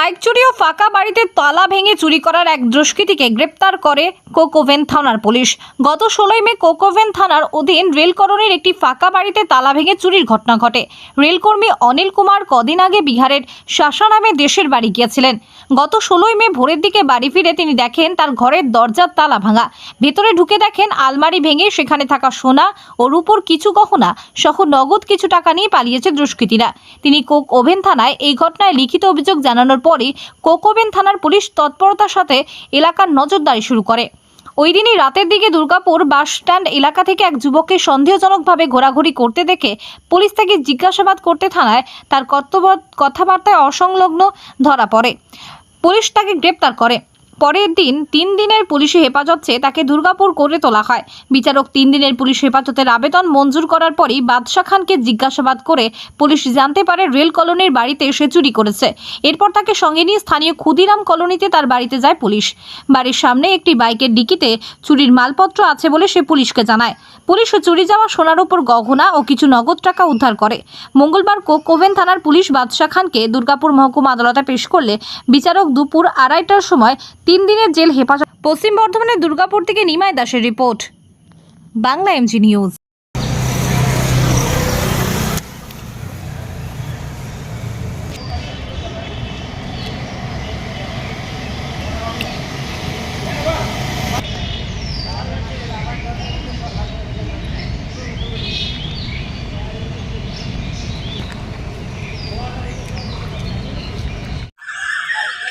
Bike চুরি ও ফাঁকা বাড়িতে তালা ভেঙে চুরি করার এক দুষ্কৃতীকে গ্রেপ্তার করে কোকোভেন থানার পুলিশ। গত ষোলোই মে কোকোভেন থানার অধীন রেলকরণের একটি ফাঁকা বাড়িতে তালা ভেঙে চুরির ঘটনা ঘটে। রেলকর্মী অনিল কুমার কদিন আগে বিহারের শাসা নামে দেশের বাড়ি গিয়েছিলেন। গত ষোলোই মে ভোরের দিকে বাড়ি ফিরে তিনি দেখেন তার ঘরের দরজার তালা ভাঙা। ভেতরে ঢুকে দেখেন আলমারি ভেঙে সেখানে থাকা সোনা ও রূপোর কিছু গহনা সহ নগদ কিছু টাকা নিয়ে পালিয়েছে দুষ্কৃতীরা। তিনি কোক ওভেন থানায় এই ঘটনায় লিখিত অভিযোগ জানানোর পরই কোক কোকোবেন থানার পুলিশ তৎপরতার সাথে এলাকার নজরদারি শুরু করে। ওই দিনই রাতের দিকে দুর্গাপুর বাস স্ট্যান্ড এলাকা থেকে এক যুবককে সন্দেহজনকভাবে ঘোরাঘুরি করতে দেখে পুলিশ তাকে জিজ্ঞাসাবাদ করতে থানায় তার কর্তব্য কথাবার্তায় অসংলগ্ন ধরা পড়ে। পুলিশ তাকে গ্রেপ্তার করে। পরের দিন তিন দিনের পুলিশি হেফাজত তাকে দুর্গাপুর করে তোলা হয়। বিচারক তিন দিনের পুলিশ হেফাজতের আবেদন মঞ্জুর করার পরই বাদশাহ খানকে জিজ্ঞাসাবাদ করে পুলিশ জানতে পারে রেল কলোনির বাড়িতে এসে চুরি করেছে। এরপর তাকে সঙ্গে নিয়ে স্থানীয় ক্ষুদিরাম কলোনিতে তার বাড়িতে যায় পুলিশ। বাড়ির সামনে একটি বাইকের ডিকিতে চুরির মালপত্র আছে বলে সে পুলিশকে জানায়। পুলিশ চুরি যাওয়া সোনার উপর গহনা ও কিছু নগদ টাকা উদ্ধার করে। মঙ্গলবার কোভেন থানার পুলিশ বাদশাহ খানকে দুর্গাপুর মহকুমা আদালতে পেশ করলে বিচারক দুপুর আড়াইটার সময় তিন দিনের জেল হেফাজত। পশ্চিম বর্ধমানের দুর্গাপুর থেকে নিমায় দাসের রিপোর্ট। Bangla MG news.